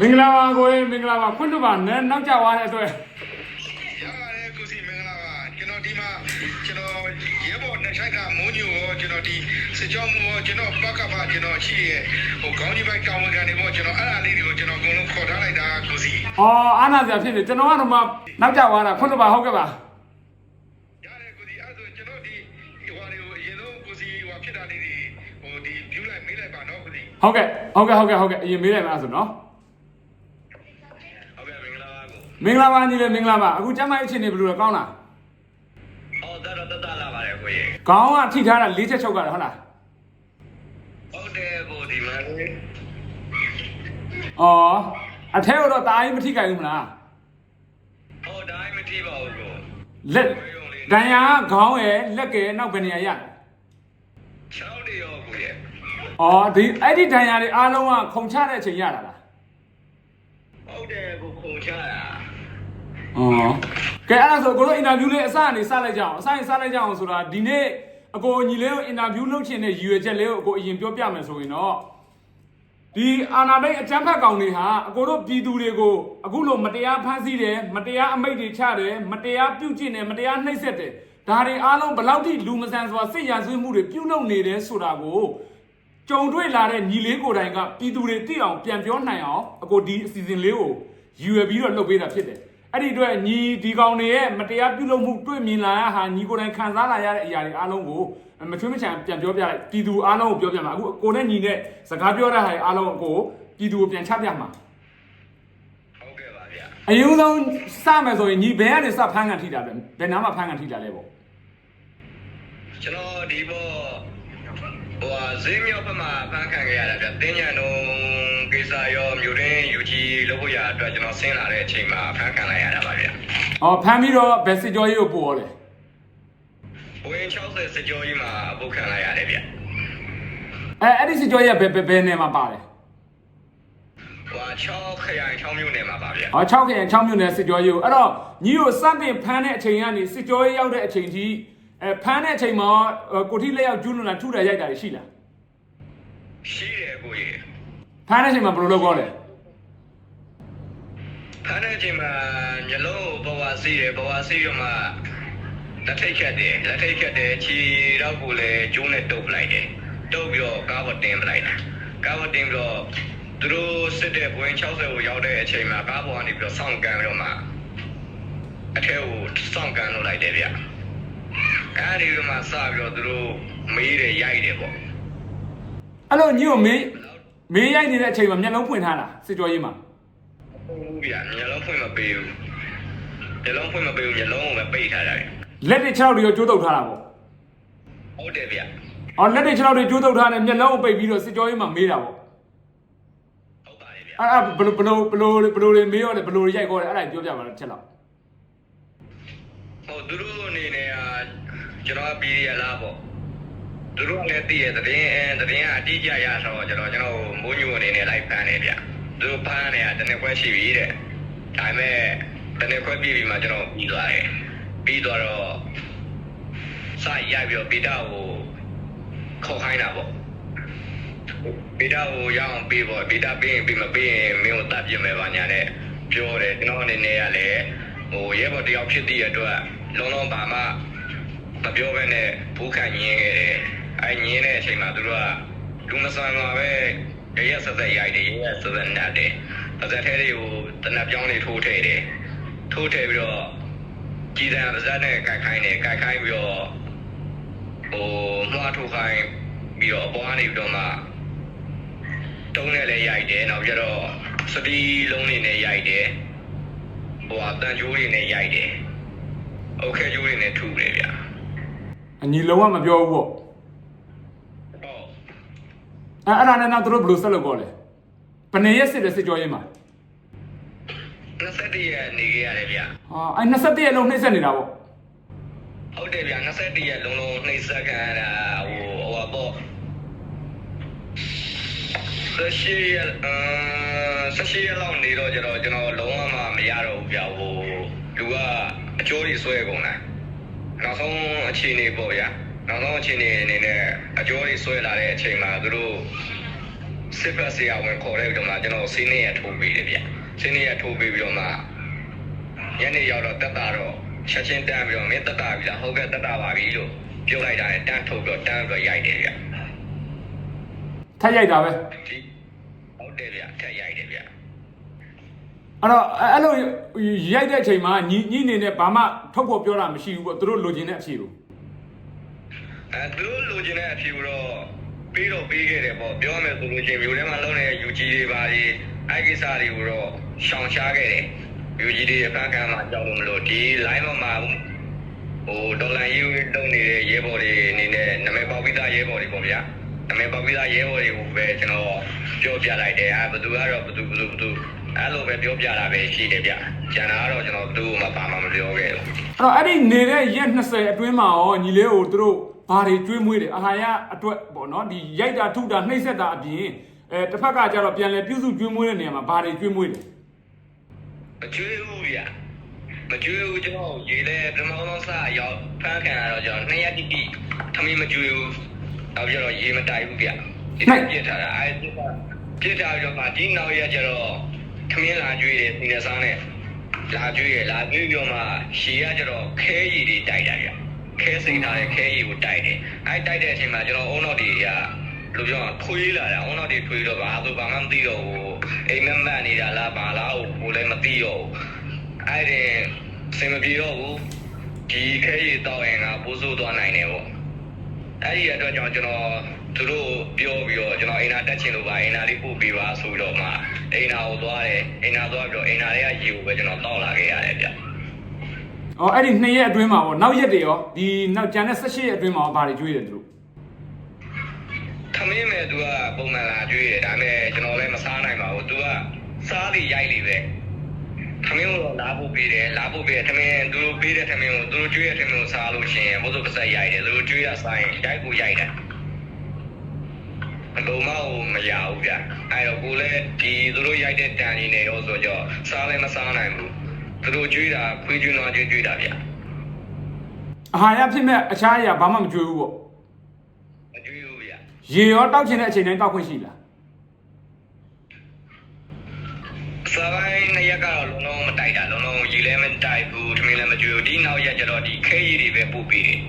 မင်္ဂလာပါကိုယ်မင်္ဂလာပါခွင့်တော့ပါနဲ့နောက်ကျသွားတဲ့အတွက်ရပါတယ်ကိုစီမင်္ဂလာပါကျွန်တော်ဒီမှာကျွန်တော်ရဲဘော်နှစ်ဆိုင်ကမိုးညိုရောကျွန်တော်ဒီစစ်ကြောမှုရောကျွန်တော်ပကပကျွန်တော်ရှိရဲ့ဟိုခေါင်းကြီးပိုင်းတာဝန်ခံတွေပေါ့ကျွန်တော်အဲ့ဒါလေးတွေကိုကျွန်တော်အကုန်လုံးခေါ်ထားလိုက်တာကိုစီအော်အာနာစရာဖြစ်နေကျွန်တော်ကတော့မှနောက်ကျသွားတာခွင့်တော့ပါဟုတ်ကဲ့ပါရတယ်ကိုစီအဲ့ဒါဆိုကျွန်တော်ဒီဟိုဟာတွေကိုအရင်ဆုံးကိုစီဟိုဖြစ်တာလေးတွေဟိုဒီ view လိုက်မေးလိုက်ပါနော်ကိုစီဟုတ်ကဲ့ဟုတ်ကဲ့ဟုတ်ကဲ့ဟုတ်ကဲ့အရင်မေးလိုက်ပါဆိုနော် ဟုတ်ကဲ့မင်္ဂလာပါကို မင်္ဂလာပါညီလေးမင်္ဂလာပါအခုကျမ်းမအခြေအနေဘယ်လိုလဲကောင်းလားဟောတော်တော်တတလာပါတယ်ကိုကြီးခေါင်းကထိထားတာ၄ချက်ချုပ်ကြတယ်ဟုတ်လားဟုတ်တယ်ကိုဒီမှာလေအော်အထဲတော့တာကြီးမထိကြိုက်ဘူးမလားဟောတိုင်းမထိပါဘူးကိုလက်ဒဏ်ရာကခေါင်းရယ်လက်ကယ်နောက်ဘယ်နေရာရလဲ6နေရောကိုကြီးအော်ဒီအဲ့ဒီဒဏ်ရာတွေအားလုံးကခုံချတဲ့အချိန်ရတာလားဟုတ်တယ်ကိုခုံချတာ အော်ကဲအဲ့ဒါဆိုကိုတို့အင်တာဗျူးလေးအစကနေစလိုက်ကြအောင်အစကနေစလိုက်ကြအောင်ဆိုတာဒီနေ့အကိုညီလေးကိုအင်တာဗျူးလုပ်ချင်တဲ့ရည်ရွယ်ချက်လေးကိုအကိုအရင်ပြောပြမယ်ဆိုရင်တော့ဒီအာနာမိတ်အကြမ်းဖက်ကောင်တွေဟာအကိုတို့ပြည်သူတွေကိုအခုလိုမတရားဖမ်းဆီးတယ်မတရားအမိန့်တွေချတယ်မတရားပြုတ်ကျင့်တယ်မတရားနှိပ်စက်တယ်ဒါတွေအားလုံးဘယ်လောက်ထိလူမဆန်စွာစစ်ရာဇဝတ်မှုတွေပြုလုပ်နေတယ်ဆိုတာကိုကြုံတွေ့လာတဲ့ညီလေးကိုယ်တိုင်ကပြည်သူတွေသိအောင်ပြန်ပြောနိုင်အောင်အကိုဒီအစီအစဉ်လေးကိုရည်ရွယ်ပြီးတော့လုပ်ပေးတာဖြစ်တယ် အဲ့ဒီအတွက်ညီဒီကောင်တွေရဲ့မတရားပြုလုပ်မှုတွေ့မြင်လာရဟာညီကိုယ်တိုင်ခံစားလာရတဲ့အရာတွေအားလုံးကိုမချွေးမချံပြန်ပြောပြလိုက်ပြည်သူအားလုံးကိုပြောပြမှာအခုကိုနဲ့ညီနဲ့စကားပြောတဲ့ဟာတွေအားလုံးကိုပြည်သူကိုပြန်ချပြမှာဟုတ်ကဲ့ပါဗျာအရင်ဆုံးစမယ်ဆိုရင်ညီဘယ်ကနေစဖမ်းကန်ထိတာလဲဘယ်နားမှာဖမ်းကန်ထိတာလဲပေါ့ကျွန်တော်ဒီဘော ဟိုဟာဈေးမြောက်ဘက်မှာဖမ်းခံခဲ့ရတာဗျတင်းညံတော့ကိစ္စရောမြို့ရင်းယူကြီးလုပ်ဖို့ရအတွက်ကျွန်တော်ဆင်းလာတဲ့အချိန်မှာဖမ်းခံလိုက်ရတာပါဗျဟောဖမ်းပြီးတော့ဘယ်စစ်ကြောရေးကိုပို့ရောလဲဝင်60စကြောကြီးမှာအပုတ်ခံလိုက်ရတယ်ဗျအဲအဲ့ဒီစစ်ကြောရေးကဘယ်ဘယ်ဘယ်နယ်မှာပါတယ်ဟိုဟာ6ခရိုင်6မြို့နယ်မှာပါဗျဟော6ခရင်6မြို့နယ်စစ်ကြောရေးကိုအဲ့တော့ညီကိုစတင်ဖမ်းတဲ့အချိန်ကနေစစ်ကြောရေးရောက်တဲ့အချိန်ထိ အဲဖမ်းတဲ့အချိန်မှာကိုထိလက်ရောက်ကျူးလွန်တာထုတယ်ရိုက်တာရှိလားရှိတယ်ကိုကြီးဖမ်းတဲ့အချိန်မှာဘယ်လိုလုပ်ကောလဲဖမ်းတဲ့အချိန်မှာညလုံးကိုဘဝစီးတယ်ဘဝစီးရမှလက်ထိတ်ခတ်တယ်လက်ထိတ်ခတ်တယ်ခြေတော့ကိုလည်းကျိုးနဲ့တုပ်ပလိုက်တယ်တုပ်ပြီးတော့ကားပေါ်တင်ပလိုက်တာကားပေါ်တင်ပြီးတော့သူတို့စစ်တဲ့ဘွင်60ကိုရောက်တဲ့အချိန်မှာကားပေါ်ကနေပြီးတော့စောင့်ကန်ပြီးတော့မှအထဲကိုစောင့်ကန်လုပ်လိုက်တယ်ဗျ အဲဒီကမှစပြီးတော့သူတို့မေးတယ်ရိုက်တယ်ပေါ့အဲ့လိုညီကိုမေးမေးရိုက်နေတဲ့အချိန်မှာမျက်လုံးဖွင့်ထားတာစစ်ကြောရေးမှာဟုတ်ဗျညလုံးဖွင့်မပေးဘူးညလုံးဖွင့်မပေးဘူးညလုံးကိုပဲပိတ်ထားတာဗျလက်တွေ6တွေရောကျိုးတုပ်ထားတာပေါ့ဟုတ်တယ်ဗျအော်လက်တွေ6တွေကျိုးတုပ်ထားတယ်မျက်လုံးကိုပိတ်ပြီးတော့စစ်ကြောရေးမှာမေးတာပေါ့ဟုတ်ပါတယ်ဗျအဲ့အဲ့ဘယ်လိုဘယ်လိုဘယ်လိုဘယ်လိုတွေမေးရောလဲဘယ်လိုတွေရိုက်ကောလဲအဲ့ဒါပြောပြပါလားချက်လောက် ဟိုသူတို့အနေနဲ့ကကျွန်တော်ပြည်ရလားပေါ့သူတို့ကလည်းတည်ရတဲ့တင်းအဲတင်းကအတိအကျရဆိုတော့ကျွန်တော်ကျွန်တော်မိုးညိုအနေနဲ့လိုက်ဖမ်းနေဗျသူတို့ဖမ်းနေတာတနေ့ခွဲရှိပြီတဲ့ဒါပေမဲ့တနေ့ခွဲပြည်ပြီးမှကျွန်တော်ပြီးသွားတယ်ပြီးသွားတော့စရိုက်ပြီးတော့ဗီတာကိုခေါ်ခိုင်းတာပေါ့ဗီတာကိုရအောင်ပေးပေါ့ဗီတာပေးရင်ပြီးမပေးရင်မင်းကိုတတ်ပြမယ်ပါညာနဲ့ပြောတယ်ကျွန်တော်အနေနဲ့ကလည်း ဟိုရဲဘော်တယောက်ဖြစ်တဲ့အတွက်လုံးလုံးဘာမှမပြောဘဲနဲ့ဘူးခံညင်းခဲ့တယ်အဲညင်းတဲ့အချိန်မှာသူတို့ကလူမဆန်မှာပဲရရဆက်ဆက်ရိုက်တယ်ရရဆက်ဆက်နတ်တယ်ပါဇက်ထဲတွေကိုတနက်ပြောင်းလေးထိုးထည့်တယ်ထိုးထည့်ပြီးတော့ကြည်စံပါဇက်နဲ့ကြိုက်ခိုင်းတယ်ကြိုက်ခိုင်းပြီးတော့ဟိုမွားထိုးခိုင်းပြီးတော့အပွားနေပြီးတော့မှတုံးနဲ့လည်းရိုက်တယ်နောက်ပြီးတော့စတီးလုံးလေးနဲ့ရိုက်တယ် ဟိုဟာတန်ကြိုးတွေနဲ့ရိုက်တယ်အုတ်ခဲကြိုးတွေနဲ့ထုတယ်ဗျာအညီလုံးဝမပြောဘူးပေါ့ဟုတ်အဲ့အဲ့ဒါနဲ့နောက်သူတို့ဘယ်လိုဆက်လုပ်ကြလဲဘယ်နေရက်စစ်တဲ့စစ်ကြောရေးမှာ27ရက်နေခဲ့ရတယ်ဗျာဟာအဲ့27ရက်လုံးနှိမ့်ဆက်နေတာပေါ့ဟုတ်တယ်ဗျာ27ရက်လုံးလုံးနှိမ့်ဆက်ခံရတာဟိုဟိုပေါ့28ရက်အာ ဆက်ရှိရလောက်နေတော့ကျတော့ကျွန်တော်လုံးဝမှမရတော့ဘူးဗျဟိုလူကအကျိုးတွေဆွဲကုန်တာနောက်ဆုံးအခြေအနေပေါ့ဗျနောက်ဆုံးအခြေအနေအနေနဲ့အကျိုးတွေဆွဲလာတဲ့အချိန်မှာသူတို့စစ်ဖက်ဆရာဝန်ခေါ်တဲ့ပြီးတော့မှကျွန်တော်စီးနေရထိုးပေးတယ်ဗျစီးနေရထိုးပေးပြီးတော့မှညနေရောက်တော့တက်တာတော့ချက်ချင်းတန်းပြီးတော့မင်းတက်တာပြီလားဟုတ်ကဲ့တက်တာပါပြီလို့ပြောလိုက်တာနဲ့တန်းထုတ်ပြီးတော့တန်းပြီးတော့ရိုက်တယ်ဗျထက်ရိုက်တာပဲဒီ ဟုတ်တယ်ဗျထက်ရိုက်တယ်ဗျအဲ့တော့အဲ့အဲ့လိုရိုက်တဲ့အချိန်မှာညီညီနေနဲ့ဘာမှထုတ်ဖို့ပြောတာမရှိဘူးပေါ့သူတို့လိုချင်တဲ့အဖြေကိုအဲသူတို့လိုချင်တဲ့အဖြေကိုတော့ပြီးတော့ပြီးခဲ့တယ်ပေါ့ပြောမယ်ဆိုလို့ချင်းမြို့ထဲမှာလုံးနေတဲ့ UG တွေပါဒီအဲ့ကိစ္စတွေကိုတော့ရှောင်ရှားခဲ့တယ် UG တွေအဖန်ခံမှာကြောက်လို့မလို့ဒီ line မှာမှာဟိုဒေါ်လာယူလုံးနေတဲ့ရဲဘော်တွေအနေနဲ့နာမည်ပေါက်ပြီးသားရဲဘော်တွေပေါ့ဗျာ နာမည်ပေါက်ပြီးသားရဲဘော်တွေကိုပဲကျွန်တော်ပြောပြလိုက်တယ်အဲဘသူကတော့ဘသူဘသူဘသူအဲ့လိုပဲပြောပြတာပဲရှိတယ်ဗျကျန်တာကတော့ကျွန်တော်ဘသူမှပါမှမပြောခဲ့ဘူးအဲ့တော့အဲ့ဒီနေတဲ့ရက်20အတွင်းမှာရောညီလေးကိုသူတို့ဘာတွေကျွေးမွေးတယ်အာဟာရအတွက်ပေါ့နော်ဒီရိုက်တာထုတာနှိပ်စက်တာအပြင်အဲတစ်ဖက်ကကျတော့ပြန်လဲပြုစုကျွေးမွေးတဲ့နေရာမှာဘာတွေကျွေးမွေးတယ်မကျွေးဘူးဗျမကျွေးဘူးကျွန်တော်ရေလဲပထမဆုံးစရောက်ဖမ်းခံရတော့ကျွန်တော်နှစ်ရက်တိတိထမင်းမကျွေးဘူး နောက်ပြီးတော့ရေမတိုက်ဘူးဗျဒီနေ့ပြစ်ထားတာအဲပြစ်ထားပြစ်ထားပြီးတော့မှဒီနောက်ရက်ကျတော့ထမင်းလာကျွေးတယ်ဒီနေ့စားနဲ့လာကျွေးရလာကျွေးပြီးတော့မှရှည်ရကျတော့ခဲရည်တွေတိုက်တာဗျခဲစိန်ထားတဲ့ခဲရည်ကိုတိုက်တယ်အဲတိုက်တဲ့အချိန်မှာကျွန်တော်အုံနောက်တွေကလူပြောထွေးလာတာအုံနောက်တွေထွေးတော့ဘာလို့ဘာမှမသိတော့ဘူးအိမ်မက်မက်နေတာလားဘာလားဟိုလည်းမသိတော့ဘူးအဲ့ဒီစင်မပြေတော့ဘူးဒီခဲရည်တောက်ရင်ကပိုးဆိုးသွားနိုင်တယ်ပေါ့ အဲ့ဒီအတွက်ကြောင့်ကျွန်တော်သူတို့ပြောပြီးတော့ကျွန်တော်အိမ်နာတက်ချင်လို့ပါအိမ်နာလေးပို့ပေးပါဆိုတော့မှအိမ်နာကိုသွားတယ်အိမ်နာသွားပြီးတော့အိမ်နာတွေကရေကိုပဲကျွန်တော်တောက်လာခဲ့ရတယ်ဗျ။အော်အဲ့ဒီ2ရက်အတွင်းမှာပေါ့နောက်ရက်တွေရောဒီနောက်ကျန်တဲ့18ရက်အတွင်းမှာရောဘာတွေကျွေးတယ်သူတို့ခမင်းမဲ့သူကပုံမှန်လာကြွေးတယ်ဒါပေမဲ့ကျွန်တော်လည်းမစားနိုင်ပါဘူးသူကစားပြီးရိုက်လေပဲ ခမင်းကိုတော့လာဖို့ပေးတယ်လာဖို့ပေးတယ်ခမင်းသူတို့ပေးတဲ့ခမင်းကိုသူတို့ကြွေးတဲ့ခမင်းကိုစားလို့ရှိရင်ဘုသူပစက်ရိုက်တယ်သူတို့ကြွေးရစားရင်ရိုက်ကိုရိုက်တယ်အလုံးမကိုမရဘူးဗျအဲ့တော့ကိုလည်းဒီသူတို့ရိုက်တဲ့တန်ကြီးနေရောဆိုတော့စားလည်းမစားနိုင်ဘူးသူတို့ကြွေးတာခွေးကျွန်းသွားကြွေးကြွေးတာဗျ။အာဟာရဖြစ်မဲ့အခြားအရာဘာမှမကျွေးဘူးပေါ့မကြွေးဘူးဗျ။ရေရောတောက်ချင်တဲ့အချိန်တိုင်းတောက်ခွင့်ရှိလား စားပိုင်းနှစ်ရက်ကတော့လုံးလုံးမတိုက်တာလုံးလုံးရေလည်းမတိုက်ဘူးထမင်းလည်းမကြွေးဘူးဒီနောက်ရက်ကျတော့ဒီခဲရည်တွေပဲပို့ပေးတယ်။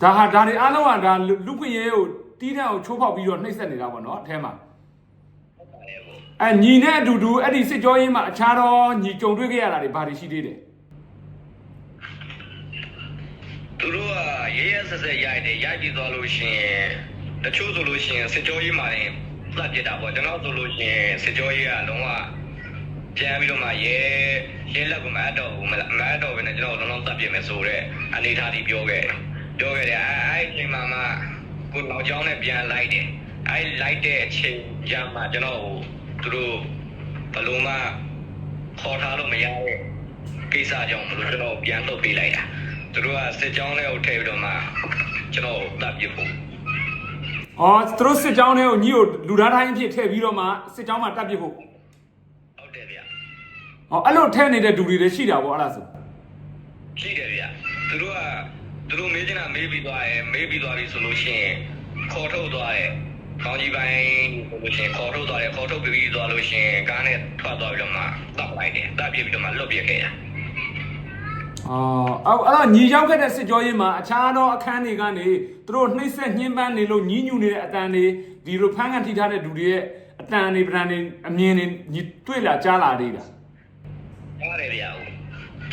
ဒါဟာဒါတွေအားလုံးကဒါလူလူခွင့်ရေးကိုတီးတန်းကိုချိုးဖောက်ပြီးတော့နှိပ်စက်နေတာပေါ့နော်အထဲမှာဟုတ်ပါတယ်ပေါ့။အဲညီနဲ့အတူတူအဲ့ဒီစစ်ကြောရေးမှာအခြားတော့ညီကြုံတွေ့ခဲ့ရတာတွေဘာတွေရှိသေးတယ်သူတို့ကရဲရဲဆက်ဆက်ရိုက်တယ်ရိုက်ပြီးသွားလို့ရှိရင်တချို့ဆိုလို့ရှိရင်စစ်ကြောရေးမှာရင်သ တ်ပြစ်တာပေါ့ကျွန်တော်ဆိုလို့ရှိရင်စစ်ကြောရေးကလုံးဝပြန်ပြီးတော့မှရဲရဲလက်ကမအပ်တော့ဘူးမလားမအပ်တော့ဘဲနဲ့ကျွန်တော်လုံးလုံးသတ်ပြစ်မယ်ဆိုတော့အနေထားတီပြောခဲ့တယ်ပြောခဲ့တယ်အဲအဲ့ဒီအချိန်မှာမှကိုနောက်ကျောင်းနဲ့ပြန်လိုက်တယ်အဲ့လိုက်တဲ့အချိန်ရမှကျွန်တော်သူတို့ဘလုံးမခေါ်ထားလို့မရတဲ့ကိစ္စကြောင့်မလို့ကျွန်တော်ပြန်လုပ်ပေးလိုက်တာသူတို့ကစစ်ကြောင်းလေးကိုထည့်ပြီးတော့မှကျွန်တော်တပ်ပြဖို့။ အော်သူတို့စစ်ကြောင်းတွေကိုညီကိုလူသားတိုင်းအဖြစ်ထည့်ပြီးတော့မှစစ်ကြောင်းမှာတက်ပစ်ဖို့ဟုတ်တယ်ဗျ။ဟောအဲ့လိုထည့်နေတဲ့ဒူတွေလည်းရှိတာပေါ့အဲ့ဒါဆိုရှိတယ်ဗျသူတို့ကသူတို့မေးချင်တာမေးပြီးသွားတယ်မေးပြီးသွားပြီဆိုလို့ရှိရင်ခေါ်ထုတ်သွားတယ်ကောင်းကြီးပိုင်းဆိုလို့ရှိရင်ခေါ်ထုတ်သွားတယ်ခေါ်ထုတ်ပြီးသွားလို့ရှိရင်ကားနဲ့ထွက်သွားပြီးတော့မှတပ်လိုက်တယ်တပ်ပြပြီးတော့မှလွတ်ပြခဲ့တာ။ အော်အဲ့အဲ့တော့ညီရောက်ခဲ့တဲ့စစ်ကြောရေးမှာအခြားသောအခန်းတွေကနေသူတို့နှိမ့်ဆက်ညှဉ်းပန်းနေလို့ညီးညူနေတဲ့အတန်တွေဒီလိုဖမ်းကန်ထိထားတဲ့ဒူတွေရဲ့အတန်တွေပဒံတွေအမြင်တွေညီတွေ့လာကြားလာသေးတာကြားတယ်ဗျဟုတ်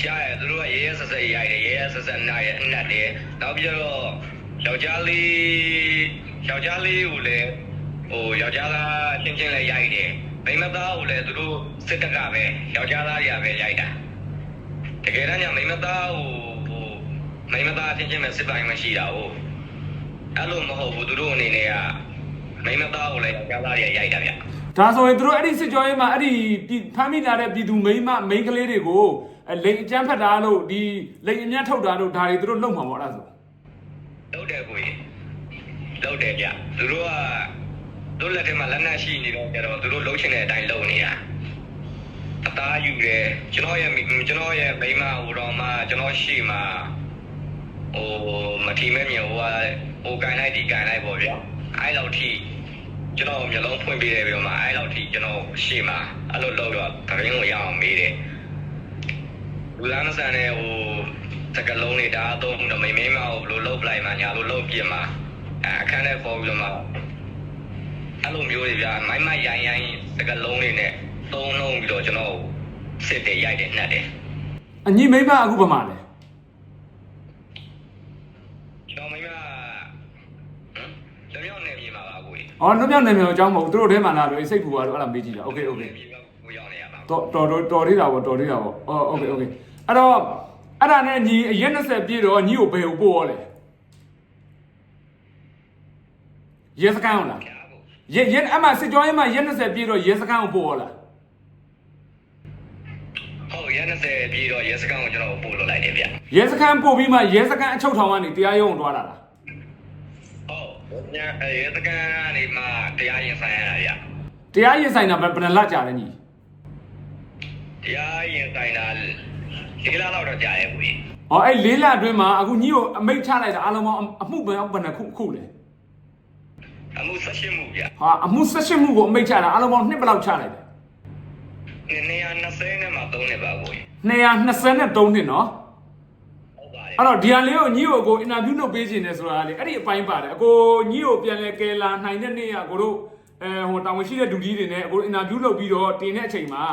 ကြားတယ်သူတို့ကရဲရဲဆက်ဆက်ရိုက်တယ်ရဲရဲဆက်ဆက်နားရဲအနက်တယ်နောက်ပြီးတော့ယောက်ျားလေးယောက်ျားလေးကိုလည်းဟိုယောက်ျားသားချင်းချင်းလည်းရိုက်တယ်မိန်းမသားကိုလည်းသူတို့စစ်တပ်ကပဲယောက်ျားသားတွေကပဲရိုက်တာ တကယ်တမ်းကျမိန်းမသားကိုဟိုမိန်းမသားချင်းချင်းပဲစစ်ပိုင်းမရှိတာဟုတ်အဲ့လိုမဟုတ်ဘူးသူတို့အနေနဲ့ကမိန်းမသားကိုလည်းယောက်ျားသားတွေကရိုက်တာဗျဒါဆိုရင်သူတို့အဲ့ဒီစစ်ကြောရေးမှာအဲ့ဒီပြည်ဖမ်းမိလာတဲ့ပြည်သူမိန်းမမိန်းကလေးတွေကိုအဲလိန်အကျန်းဖတ်တာလို့ဒီလိန်အမြတ်ထုတ်တာလို့ဒါတွေသူတို့လုံမှာပေါ့အဲ့ဒါဆိုလုပ်တယ်ကိုကြီးလုပ်တယ်ဗျသူတို့ကတို့လက်ထဲမှာလက်နက်ရှိနေတော့ကြတော့သူတို့လှုပ်ချင်တဲ့အတိုင်းလုပ်နေတာ အသားယူတယ်ကျွန်တော်ရဲ့မိကျွန်တော်ရဲ့မိန်းမဟိုတော့မှကျွန်တော်ရှိမှဟိုမထီမဲ့မြေဟိုကဟိုကန်လိုက်ဒီကန်လိုက်ပေါ့ဗျအဲ့လောက်ထိကျွန်တော်မျိုးလုံးဖွင့်ပေးတယ်ပြီးတော့မှအဲ့လောက်ထိကျွန်တော်ရှေ့မှာအဲ့လိုလောက်တော့သတင်းကိုရအောင်မေးတယ်လူလမ်းမဆန်တဲ့ဟိုစကလုံးတွေဒါအသုံးတော့မိမင်းမကိုဘယ်လိုလုပ်ပလိုက်မှညာလိုလုပ်ပြမှာအဲအခန်းထဲပေါ်ပြီးတော့မှအဲ့လိုမျိုးတွေဗျာမိုင်းမိုက်ရိုင်းရိုင်းစကလုံးတွေနဲ့ သုံးလုံးပြီးတော့ကျွန်တော်စစ်တယ်ရိုက်တယ်နှက်တယ် အညီမိမအခုဗမာလဲ ကျွန်တော်မိမဟမ်ကျွန်တော်နေမြေမှာပါကိုကြီး အော်နှမြောက်နေမြောက်အကြောင်းမဟုတ်သူတို့ထဲမှာလာပြီးစိတ်ပူသွားတော့အဲ့ဒါမေးကြည့်တာโอเคโอเค မြေမှာကိုရောက်နေရပါ တော်တော်တော်တော်သေးတာပေါ့တော်သေးတာပေါ့အော်โอเคโอเคအဲ့တော့အဲ့ဒါနဲ့ညီအရက်20ပြည့်တော့ညီကိုဘယ်ကိုပို့ရလဲရဲစကန်ဟုတ်လား ဗျာကို ရဲရဲအမစစ်ကြောရေးမှာရက်20ပြည့်တော့ရဲစကန်ကိုပို့ရလား ဟုတ်ရ20ပြီးတော့ရဲစခန်းကိုကျွန်တော်ပို့လို့လိုက်တယ်ဗျရဲစကန်ပို့ပြီးမှရဲစကန်အချုပ်ထောင်ကနေတရားရုံးကိုတွားလာတာဟုတ်ညအဲရဲစခန်းကနေမှတရားရင်ဆိုင်ရတာဗျတရားရင်ဆိုင်တာဘယ်ဘယ်နှလကြာလဲညီတရားရင်ဆိုင်တာဒီလားတော့တော့ကြာရဲ့ကိုကြီး။အော်အဲ့လေးလအတွင်းမှာအခုညီကိုအမိတ်ချလိုက်တာအလုံးပေါင်းအမှုပဲဘယ်နှခုခုလဲအမှုဆက်ရှိမှုဗျ။ဟာအမှု၁၈မှုကိုအမိတ်ချတာအလုံးပေါင်းနှစ်ဘယ်လောက်ချလိုက်လဲနေ 220နဲ့မှ3နှစ်ပါကိုကြီး။223နှစ်နော်ဟုတ်ပါတယ်။အဲ့တော့ဒီဟာလေးကိုညီကိုအကိုအင်တာဗျူးလုပ်ပေးခြင်းတယ်ဆိုတာလေအဲ့ဒီအပိုင်းပါတယ်။အကိုညီကိုပြန်လဲကဲလာနိုင်တဲ့နေ့ကကိုတို့အဲဟိုတောင်ဝင်ရှိတဲ့ဒူကြီးတွေနဲ့အကိုအင်တာဗျူးလုပ်ပြီးတော့တင်တဲ့အချိန်မှာ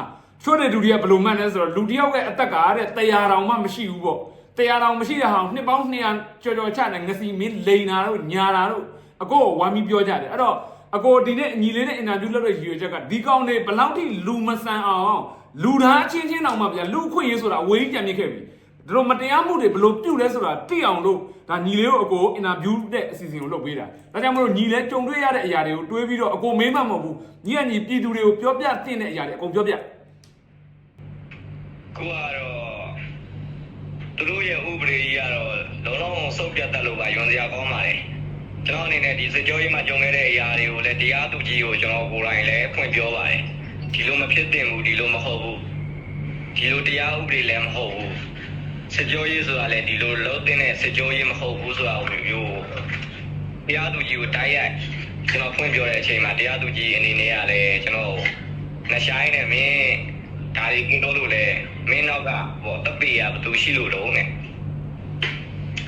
ချွတ်တဲ့ဒူကြီးကဘယ်လိုမှန်းလဲဆိုတော့လူတစ်ယောက်ရဲ့အသက်ကတဲ့တရားတောင်မှမရှိဘူးပေါ့။တရားတောင်မရှိတဲ့ဟာကိုနှစ်ပေါင်း200ကျော်ကျော်ချတဲ့ငစီမင်းလိန်တာတို့ညာတာတို့အကိုကိုဝမ်းပြီးပြောကြတယ်အဲ့တော့ အကိုဒီနေ့အညီလေးနဲ့အင်တာဗျူးလုပ်တဲ့ရည်ရွယ်ချက်ကဒီကောင်တွေဘယ်လောက်ထိလူမဆန်အောင်လူသားအချင်းချင်းတောင်မှဗျာလူအခွင့်အရေးဆိုတာဝေးကြံမြစ်ခဲ့ပြီဒီလိုမတရားမှုတွေဘယ်လိုပြုတ်လဲဆိုတာသိအောင်လို့ဒါညီလေးကိုအကိုအင်တာဗျူးတဲ့အစီအစဉ်ကိုလုပ်ပေးတာဒါကြောင့်မလို့ညီလေးကြုံတွေ့ရတဲ့အရာတွေကိုတွေးပြီးတော့အကိုမေးမှမဟုတ်ဘူးညီကညီပြည်သူတွေကိုပြောပြတင်တဲ့အရာတွေအကုန်ပြောပြကိုကတော့သူတို့ရဲ့ဥပဒေကြီးကတော့လုံးလုံးစုပ်ပြတ်တက်လို့ပါယွန်စရာကောင်းပါလေ ကျွန်တော်အနေနဲ့ဒီစစ်ကြောရေးမှာကြုံခဲ့တဲ့အရာတွေကိုလည်းတရားသူကြီးကိုကျွန်တော်ကိုယ်တိုင်လည်းဖွင့်ပြောပါတယ်ဒီလိုမဖြစ်သင့်ဘူးဒီလိုမဟုတ်ဘူးဒီလိုတရားဥပဒေလည်းမဟုတ်ဘူးစစ်ကြောရေးဆိုတာလည်းဒီလိုလုံးတဲ့စစ်ကြောရေးမဟုတ်ဘူးဆိုတာကိုမျိုးတရားသူကြီးကိုတိုက်ရိုက်ကျွန်တော်ဖွင့်ပြောတဲ့အချိန်မှာတရားသူကြီးအနေနဲ့ကလည်းကျွန်တော်နှဆိုင်နဲ့မင်းဒါတွေကိတော့လို့လေမင်းနောက်ကဟောတပ်ပေရဘသူရှိလို့တော့နဲ့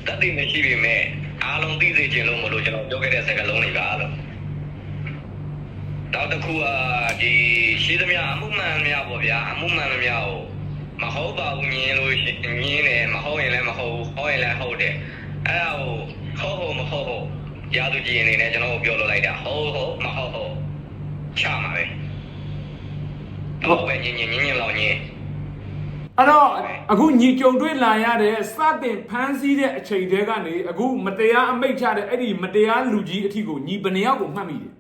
တပ်တွေမရှိပေမဲ့ အားလုံးသိစေချင်လို့မလို့ကျွန်တော်ပြောခဲ့တဲ့စကားလုံးတွေကအားလုံးနောက်တစ်ခုကဒီရှိသမျှအမှုမှန်များပေါ့ဗျာအမှုမှန်များကိုမဟုတ်ပါဘူးညင်းလို့ရှိညင်းတယ်မဟုတ်ရင်လည်းမဟုတ်ဘူးဟုတ်ရင်လည်းဟုတ်တယ်အဲ့ဒါကိုဟုတ်ဟုတ်မဟုတ်ဟုတ်ရာသူကြီးအနေနဲ့ကျွန်တော်ပြောလို့လိုက်တာဟုတ်ဟုတ်မဟုတ်ဟုတ်ချမှာပဲဟုတ်ပဲညင်ညင်ညင်ညင်လောက်ညင် အဲ့တော့အခုညီကြုံတွေ့လာရတဲ့စတင်ဖမ်းဆီးတဲ့အချိန်တည်းကနေအခုမတရားအမိတ်ချတဲ့အဲ့ဒီမတရားလူကြီးအထီကိုညီဘယ်နှယောက်ကိုမှတ်မိတယ်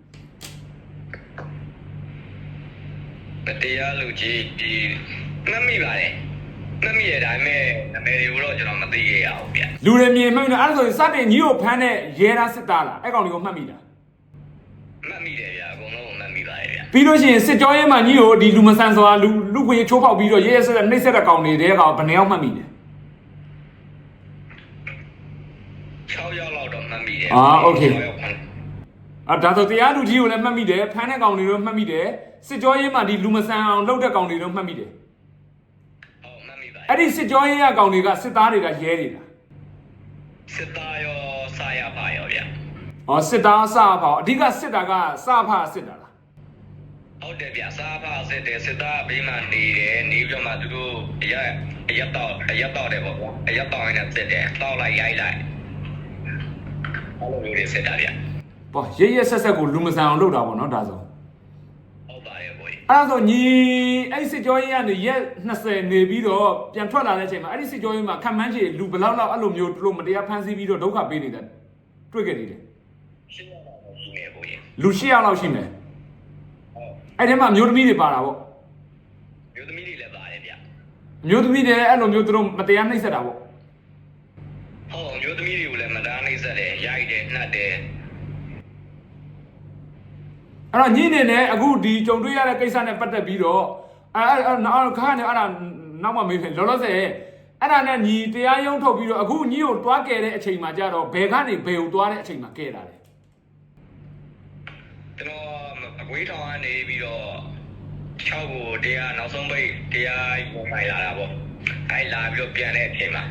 မတရားလူကြီးဒီမမိပါနဲ့မမိရဒါပေမဲ့အမေတွေကိုတော့ကျွန်တော်မသိခဲ့ရဘူးဗျလူတွေမြင်မှတ်နေအဲ့ဒါဆိုရင်စတင်ညီကိုဖမ်းတဲ့ရဲသားစစ်သားလားအဲ့ကောင်တွေကိုမှတ်မိတာ မမိတယ်ဗျအကုန်လုံးမမိပါရဲ့ဗျ ပြီးလို့ရှိရင်စစ်ကြောရေးမှာညီကိုဒီလူမဆန်စွာလူလူခွေချိုးဖောက်ပြီးတော့ရဲရဲဆက်ဆက်နှိမ့်ဆက်တဲ့ကောင်တွေတဲကောင်ဘယ်နှယောက်မှတ်မိလဲ 6ယောက်လောက်တော့မမိတယ် အာโอเค 6ယောက်ဖမ်း အာဒါဆိုတရားလူကြီးကိုလည်းမှတ်မိတယ်ဖမ်းတဲ့ကောင်တွေတော့မှတ်မိတယ်စစ်ကြောရေးမှာဒီလူမဆန်အောင်လုပ်တဲ့ကောင်တွေတော့မှတ်မိတယ် ဟုတ်မမိပါ အဲ့ဒီစစ်ကြောရေးရကောင်တွေကစစ်သားတွေကရဲတွေလား စစ်သားရောစာရပါရောဗျ ။ အော်စစ်သားစဖာအဓိကစစ်တာကစဖာစစ်တာလားဟုတ်တယ်ဗျစာဖာစစ်တယ်စစ်သားဘေးမှာနေတယ်နေပြီးတော့မှသူတို့အရက်အရက်တော့အရက်တော့တယ်ပေါ့ကွာအရက်တော့ရင်လည်းစစ်တယ်တောက်လိုက်ရိုက်လိုက်အဲ့လိုမျိုးတွေစစ်တာဗျ။ဘောရဲရဲဆက်ဆက်ကိုလူမဆန်အောင်လုပ်တာပေါ့နော်ဒါဆိုဟုတ်ပါတယ်ကိုကြီး။အဲ့ဒါဆိုညီအဲ့ဒီစစ်ကြောရေးကနေရက်20နေပြီးတော့ပြန်ထွက်လာတဲ့အချိန်မှာအဲ့ဒီစစ်ကြောရေးမှာခံမှန်းချေလူဘယ်လောက်လောက်အဲ့လိုမျိုးတို့မတရားဖမ်းဆီးပြီးတော့ဒုက္ခပေးနေတာတွေ့ခဲ့နေတယ် ရှင်းရတာတော့ရှိနေကိုကြီး ။ လူ800လောက်ရှိမယ်ဟုတ်။အဲ့ဒီမှာအမျိုးသမီးတွေပါတာပေါ့မျိုးသမီးတွေလည်းပါတယ်ဗျ။အမျိုးသမီးတွေအဲ့လိုမျိုးတို့မတရားနှိပ်စက်တာပေါ့ဟုတ်မျိုးသမီးတွေကိုလည်းမတားနှိမ့်ဆက်တယ်ရိုက်တယ်နှက်တယ်။အဲ့တော့ညီနေနဲ့အခုဒီကြုံတွေ့ရတဲ့ကိစ္စနဲ့ပတ်သက်ပြီးတော့အဲ့အဲ့နောက်ခါနဲ့အဲ့ဒါနောက်မှမေးဖြစ်လောလောဆယ်အဲ့ဒါနဲ့ညီတရားရုံးထုတ်ပြီးတော့အခုညီကိုတွားကြတဲ့အချိန်မှာကြတော့ဘယ်ကနေဘယ်ကိုတွားတဲ့အချိန်မှာကြဲတာလဲ ကျွန်တော်ကွေးထောင်ကနေပြီးတော့6ကိုတရားနောက်ဆုံးပိတ်တရားဝင်လာလာတာပေါ့အဲလာပြီးတော့ပြန်တဲ့အချိန်မှာ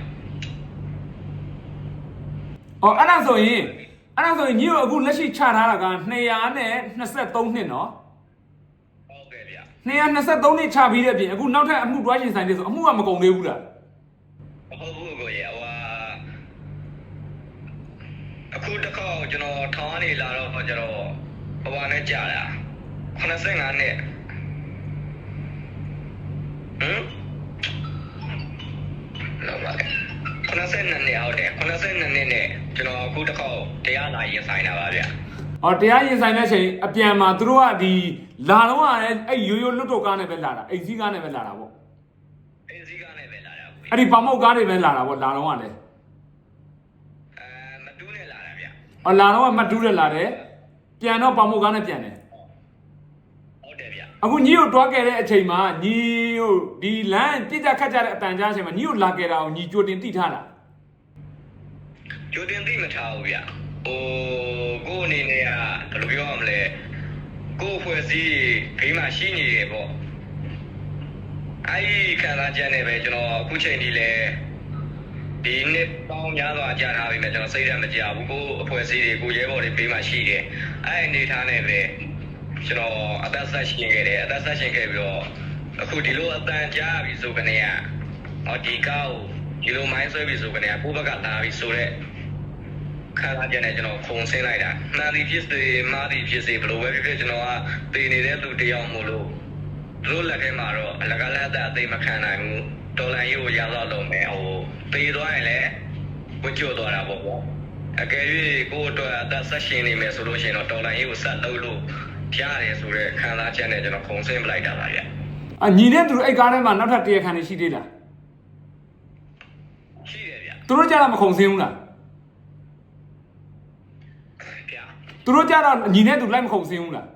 အော်အဲ့ဒါဆိုရင်အဲ့ဒါဆိုရင်ညီတို့အခုလက်ရှိချထားတာက223နှစ်နော်ဟုတ်ကဲ့ဗျ223နှစ်ချပြီးတဲ့အပြင်အခုနောက်ထပ်အမှုတွားရှင်ဆိုင်တယ်ဆိုအမှုကမကုန်သေးဘူးလားဟုတ်ဘူးကိုရဟိုအခုတစ်ခေါက်ကျွန်တော်ထောင်းနေလာတော့ကျွန်တော် ဟိုဟာနဲ့ကြာတာ85နှစ်ဟမ်လောက်ပါလေ92နှစ်ဟုတ်တယ်92နှစ်နဲ့ကျွန်တော်အခုတစ်ခေါက်တရားလာရင်ဆိုင်တာပါဗျဟောတရားရင်ဆိုင်တဲ့အချိန်အပြန်မှာသူတို့ကဒီလာတော့ကလည်းအဲ့ရိုးရိုးလွတ်တော့ကားနဲ့ပဲလာတာအိမ်စည်းကားနဲ့ပဲလာတာပေါ့အင်းစီကနေပဲလာတာကိုအဲ့ဒီပေါမောက်ကားတွေပဲလာတာပေါ့လာတော့ကလည်းအဲမတူးနဲ့လာတာဗျဟောလာတော့ကမတူးတယ်လာတယ် ပြန်တော့ပေါမောက်ကားနဲ့ပြန်တယ်ဟုတ်တယ်ဗျအခုညီတို့တွားခဲ့တဲ့အချိန်မှာညီတို့ဒီလမ်းပြစ်ကြခတ်ကြတဲ့အတန်ကြားအချိန်မှာညီတို့လာခဲ့တာကိုညီကြိုတင်သိထားတာကြိုတင်သိမထားဘူးဗျဟိုကို့အနေနဲ့ကဘယ်လိုပြောရမလဲကို့ဖွဲ့စည်းဘေးမှာရှိနေတယ်ပေါ့အဲ့ဒီခံစားချက်နဲ့ပဲကျွန်တော်အခုချိန်ဒီလဲ ဒီနှစ်ပေါင်းများစွာကြာထားပြီမဲ့ကျွန်တော်စိတ်ရမကြဘူးကို့အဖွဲ့အစည်းတွေကိုရဲဘော်တွေဘေးမှာရှိတယ်အဲ့ဒီအနေထားနဲ့ပဲကျွန်တော်အသက်ဆက်ရှင်ခဲ့တယ်အသက်ဆက်ရှင်ခဲ့ပြီးတော့အခုဒီလိုအတန်ကြားပြီဆိုကနေကဟောဒီကားကိုဒီလိုမိုင်းဆွဲပြီဆိုကနေကကိုယ့်ဘက်ကလာပြီဆိုတော့ခံစားချက်နဲ့ကျွန်တော်ခုံဆင်းလိုက်တာမှန်သည်ဖြစ်စေမှားသည်ဖြစ်စေဘယ်လိုပဲဖြစ်ဖြစ်ကျွန်တော်ကတည်နေတဲ့သူတယောက်မို့လို့သူတို့လက်ထဲမှာတော့အလကားလက်သက်အသိမခံနိုင်ဘူးတော်လန်ရေးကိုရတော့လုံးမယ်ဟို တည်သွားရင်လည်းဝကြွသွားတာပေါ့ကွာအကယ်၍ကိုယ့်အတွက်အသက်ဆက်ရှင်နေမယ်ဆိုလို့ရှိရင်တော့တော်လန်ရေးကိုဆက်လုပ်လို့ရတယ်ဆိုတော့ခံစားချက်နဲ့ကျွန်တော်ခုံဆင်းပလိုက်တာပါဗျအညီနဲ့သူတို့အဲ့ကားထဲမှာနောက်ထပ်တရားခံနေရှိသေးလားရှိတယ်ဗျသူတို့ကြတော့မခုံစင်းဘူးလားဗျသူတို့ကြတော့ညီနဲ့သူလိုက်မခုံစင်းဘူးလား